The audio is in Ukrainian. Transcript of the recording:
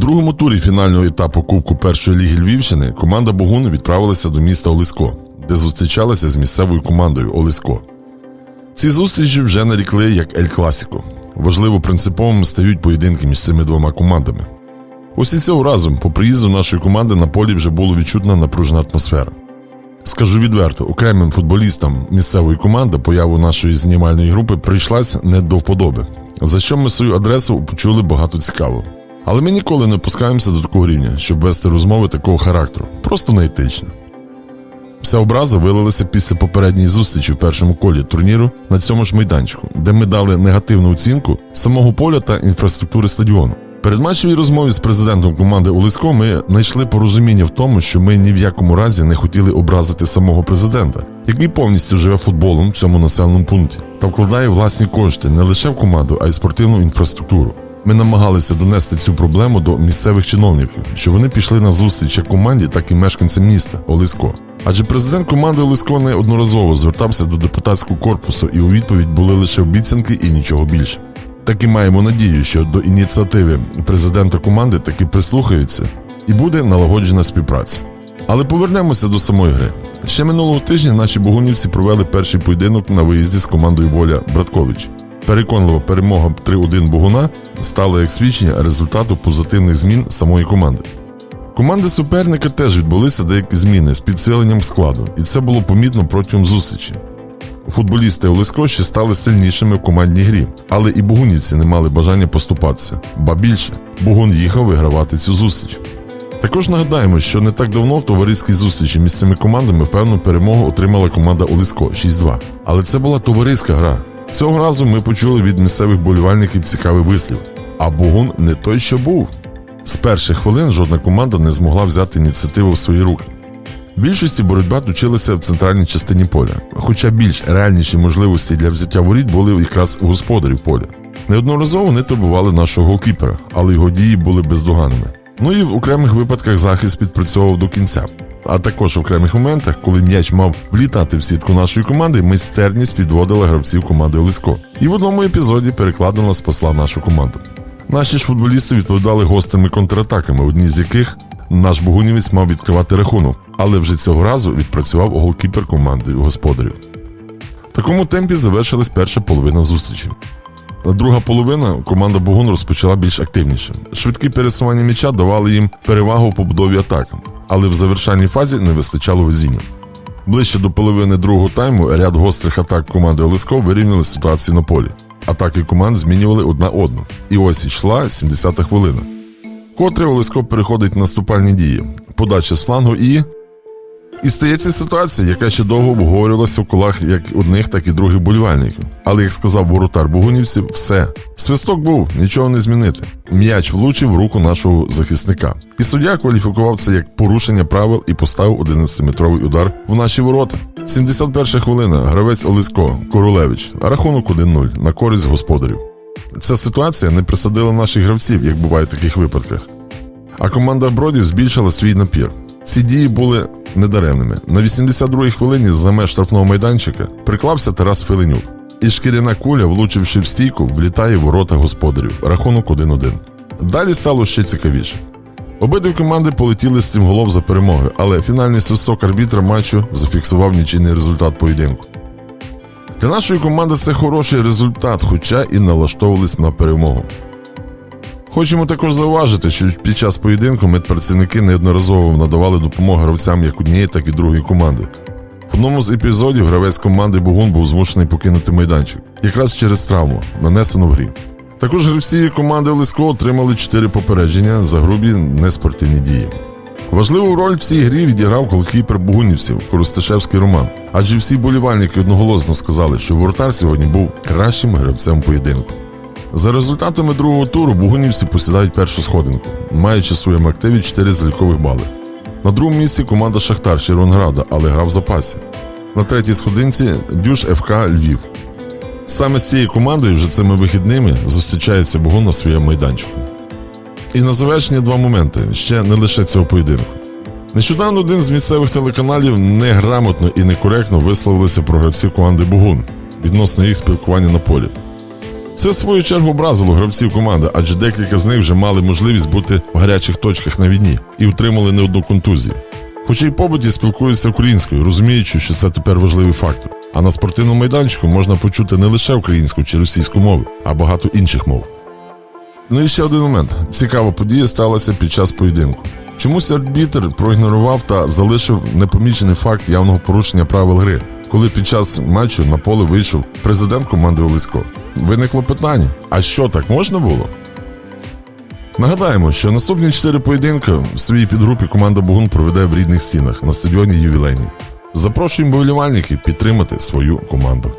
другому турі фінального етапу Кубку першої ліги Львівщини команда Богун відправилася до міста Олесько, де зустрічалася з місцевою командою Олесько. Ці зустрічі вже нарікли як Ель Класіко. Важливо принциповими стають поєдинки між цими двома командами. Ось і цього разу, по приїзду нашої команди на полі вже було відчутна напружена атмосфера. Скажу відверто, окремим футболістам місцевої команди появу нашої знімальної групи прийшлась не до вподоби, за що ми свою адресу почули багато цікавого. Але ми ніколи не опускаємося до такого рівня, щоб вести розмови такого характеру, просто неетично. Вся образа вилилася після попередньої зустрічі в першому колі турніру на цьому ж майданчику, де ми дали негативну оцінку самого поля та інфраструктури стадіону. Перед матчевій розмові з президентом команди Олесько ми знайшли порозуміння в тому, що ми ні в якому разі не хотіли образити самого президента, який повністю живе футболом в цьому населеному пункті та вкладає власні кошти не лише в команду, а й спортивну інфраструктуру. Ми намагалися донести цю проблему до місцевих чиновників, щоб вони пішли на зустріч як команді, так і мешканцям міста Олесько. Адже президент команди Олесько неодноразово звертався до депутатського корпусу, і у відповідь були лише обіцянки і нічого більше. Так і маємо надію, що до ініціативи президента команди таки прислухаються і буде налагоджена співпраця. Але повернемося до самої гри. Ще минулого тижня наші богунівці провели перший поєдинок на виїзді з командою Воля Браткович. Переконлива перемога 3-1 Богуна стала як свідчення результату позитивних змін самої команди. Команди суперника теж відбулися деякі зміни з підсиленням складу, і це було помітно протягом зустрічі. Футболісти Олесько ще стали сильнішими в командній грі, але і бугунівці не мали бажання поступатися. Ба більше, Бугун їхав вигравати цю зустріч. Також нагадаємо, що не так давно в товариській зустрічі між цими командами впевнену перемогу отримала команда Олесько 6-2. Але це була товариська гра. Цього разу ми почули від місцевих болівальників цікавий вислів. А Бугун не той, що був. З перших хвилин жодна команда не змогла взяти ініціативу в свої руки. Більшості боротьба точилася в центральній частині поля, хоча більш реальніші можливості для взяття воріт були якраз у господарів поля. Неодноразово вони турбували нашого голкіпера, але його дії були бездоганними. Ну і в окремих випадках захист підпрацьовував до кінця. А також в окремих моментах, коли м'яч мав влітати в сітку нашої команди, майстерність підводила гравців команди Олесько. І в одному епізоді перекладена спасла нашу команду. Наші ж футболісти відповідали гостими контратаками, одні з яких наш богунівець мав відкривати рахунок, але вже цього разу відпрацював голкіпер команди господарів. В такому темпі завершилась перша половина зустрічі. Друга половина команда Богун розпочала більш активніше. Швидкі пересування м'яча давали їм перевагу в побудові атак, але в завершальній фазі не вистачало везіння. Ближче до половини другого тайму ряд гострих атак команди Олеско вирівняли ситуацію на полі. Атаки команд змінювали одна одну. І ось йшла 70-та хвилина. Котре Олеско переходить в наступальні дії, подача з флангу і. І стається ситуація, яка ще довго обговорювалася в колах як одних, так і других болівальників. Але як сказав воротар Бугунівців, все. Свисток був, нічого не змінити. М'яч влучив в руку нашого захисника. І суддя кваліфікував це як порушення правил і поставив 11-метровий удар в наші ворота. 71 хвилина. Гравець Олесько Королевич. Рахунок 1-0 на користь господарів. Ця ситуація не присадила наших гравців, як буває в таких випадках. А команда Бродів збільшила свій напір. Ці дії були недаремними. На 82-й хвилині за меж штрафного майданчика приклався Тарас Филинюк. І шкіряна куля, влучивши в стійку, влітає в ворота господарів. Рахунок 1-1. Далі стало ще цікавіше. Обидві команди полетіли з голов за перемоги, але фінальний свисток арбітра матчу зафіксував нічийний результат поєдинку. Для нашої команди це хороший результат, хоча і налаштовувались на перемогу. Хочемо також зауважити, що під час поєдинку медпрацівники неодноразово надавали допомогу гравцям як однієї, так і другої команди. В одному з епізодів гравець команди Бугун був змушений покинути майданчик, якраз через травму, нанесену в грі. Також гравці команди Лиско отримали 4 попередження за грубі неспортивні дії. Важливу роль в цій грі відіграв голкіпер Бугунівців Коростишевський Роман, адже всі болівальники одноголосно сказали, що воротар сьогодні був кращим гравцем поєдинку. За результатами другого туру бугунівці посідають першу сходинку, маючи в своєму активі 4 залікових бали. На другому місці команда Шахтар Червонграда, але гра в запасі. На третій сходинці Дюш ФК Львів. Саме з цією командою вже цими вихідними зустрічається Бугун на своєму майданчику. І на завершення два моменти ще не лише цього поєдинку. Нещодавно один з місцевих телеканалів неграмотно і некоректно висловилися про гравців команди Бугун відносно їх спілкування на полі. Це в свою чергу образило гравців команди, адже декілька з них вже мали можливість бути в гарячих точках на війні і отримали не одну контузію. Хоча й побуті спілкуються українською, розуміючи, що це тепер важливий фактор. А на спортивному майданчику можна почути не лише українську чи російську мови, а багато інших мов. Ну і ще один момент. Цікава подія сталася під час поєдинку. Чомусь арбітр проігнорував та залишив непомічений факт явного порушення правил гри, коли під час матчу на поле вийшов президент команди Олесько. Виникло питання: а що так можна було? Нагадаємо, що наступні чотири поєдинки в своїй підгрупі команда Богун проведе в рідних стінах на стадіоні Ювілейній. Запрошуємо болівальників підтримати свою команду.